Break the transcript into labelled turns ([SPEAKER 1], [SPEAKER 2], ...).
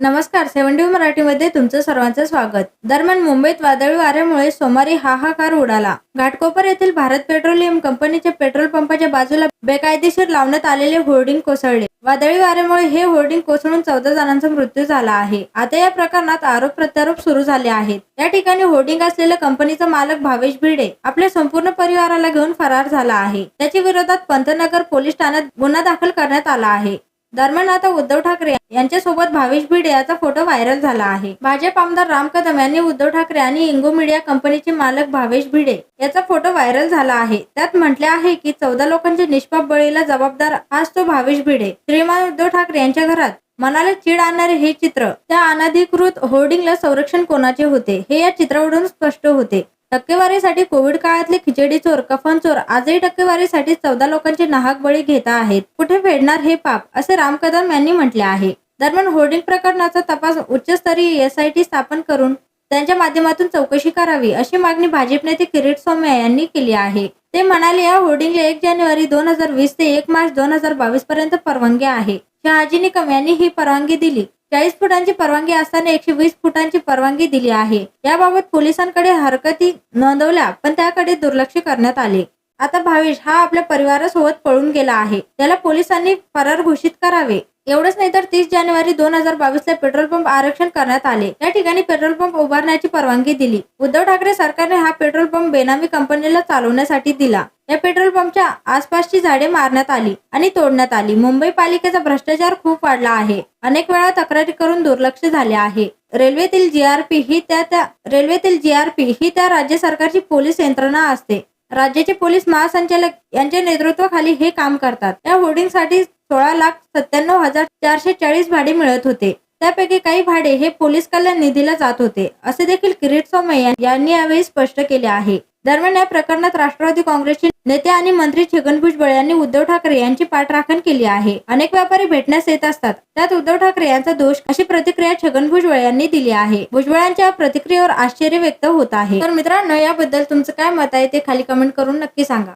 [SPEAKER 1] नमस्कार सेव्हन मराठीमध्ये तुमचं सर्वांचं स्वागत. दरम्यान मुंबईत वादळी वाऱ्यामुळे सोमवारी हाहाकार उडाला. घाटकोपर येथील भारत पेट्रोलियम कंपनीच्या पेट्रोल पंपाच्या बाजूला बेकायदेशीर लावण्यात आलेले होर्डिंग कोसळले. वादळी वाऱ्यामुळे हे होर्डिंग कोसळून चौदा जणांचा मृत्यू झाला आहे. आता या प्रकरणात आरोप प्रत्यारोप सुरू झाले आहेत. या ठिकाणी होर्डिंग असलेल्या कंपनीचा मालक भावेश भिडे आपल्या संपूर्ण परिवाराला घेऊन फरार झाला आहे. त्याच्या विरोधात पंतनगर पोलीस ठाण्यात गुन्हा दाखल करण्यात आला आहे. दरम्यान आता उद्धव ठाकरे यांच्यासोबत भावेश भिडे याचा फोटो व्हायरल झाला आहे. भाजप आमदार राम कदम यांनी उद्धव ठाकरे आणि इंगो मीडिया कंपनीचे मालक भावेश भिडे याचा फोटो व्हायरल झाला आहे. त्यात म्हटले आहे की चौदा लोकांच्या निष्पाप बळीला जबाबदार आज तो भावेश भिडे. श्रीमान उद्धव ठाकरे यांच्या घरात मनाला चीड आणणारे हे चित्र त्या अनधिकृत होर्डिंगला संरक्षण कोणाचे होते? हे या चित्रावरून स्पष्ट होते. टक्केवारीसाठी कोविड काळातले खिचडी चोर कफन चोर आजही टक्केवारीसाठी चौदा लोकांचे नाहक बळी घेत आहेत. कुठे फेडणार हे पाप? असे राम कदम यांनी म्हटले आहे. दरम्यान होर्डिंग प्रकरणाचा तपास उच्चस्तरीय एसआयटी स्थापन करून त्यांच्या माध्यमातून चौकशी करावी अशी मागणी भाजप नेते किरीट सौम्या यांनी केली आहे. ते म्हणाले या होर्डिंगला एक जानेवारी दोन हजार वीस ते एक मार्च दोन हजार बावीस पर्यंत परवानगी आहे. शहाजी निकम यांनी ही परवानगी दिली. चाळीस फुटांची परवानगी असताना एकशे वीस फुटांची परवानगी दिली आहे. याबाबत पोलिसांकडे हरकती नोंदवल्या पण त्याकडे दुर्लक्ष करण्यात आले. आता भावेश हा आपल्या परिवारासोबत पळून गेला आहे. त्याला पोलिसांनी फरार घोषित करावे. एवढंच नाही तर तीस जानेवारी दोन हजार बावीस ला पेट्रोल पंप आरक्षण करण्यात आले. या ठिकाणी पेट्रोल पंप उभारण्याची परवानगी दिली. उद्धव ठाकरे सरकारने हा पेट्रोल पंप बेनामी कंपनीला चालवण्यासाठी दिला. या पेट्रोल पंपच्या आसपासची झाडे मारण्यात आली आणि तोडण्यात आली. मुंबई पालिकेचा भ्रष्टाचार खूप वाढला आहे. अनेक वेळा तक्रारी करून दुर्लक्ष झाले आहे. रेल्वेतील जीआरपी ही त्या त्या रेल्वेतील जीआरपी ही त्या राज्य सरकारची पोलीस यंत्रणा असते. राज्याचे पोलीस महासंचालक यांच्या नेतृत्वाखाली हे काम करतात. या होर्डिंगसाठी सोळा लाख सत्त्याण्णव हजार चारशे चाळीस भाडे मिळत होते. त्यापैकी काही भाडे हे पोलीस कल्याण निधीला जात होते. असे देखील किरीट सोमय्या यांनी यावेळी स्पष्ट केले आहे. दरम्यान या प्रकरणात राष्ट्रवादी काँग्रेसचे नेते आणि मंत्री छगन भुजबळ यांनी उद्धव ठाकरे यांची पाठराखण केली आहे. अनेक व्यापारी भेटण्यास येत असतात. त्यात उद्धव ठाकरे यांचा दोष अशी प्रतिक्रिया छगन भुजबळ यांनी दिली आहे. भुजबळांच्या प्रतिक्रियेवर आश्चर्य व्यक्त होत आहे. तर मित्रांनो याबद्दल तुमचं काय मत आहे ते खाली कमेंट करून नक्की सांगा.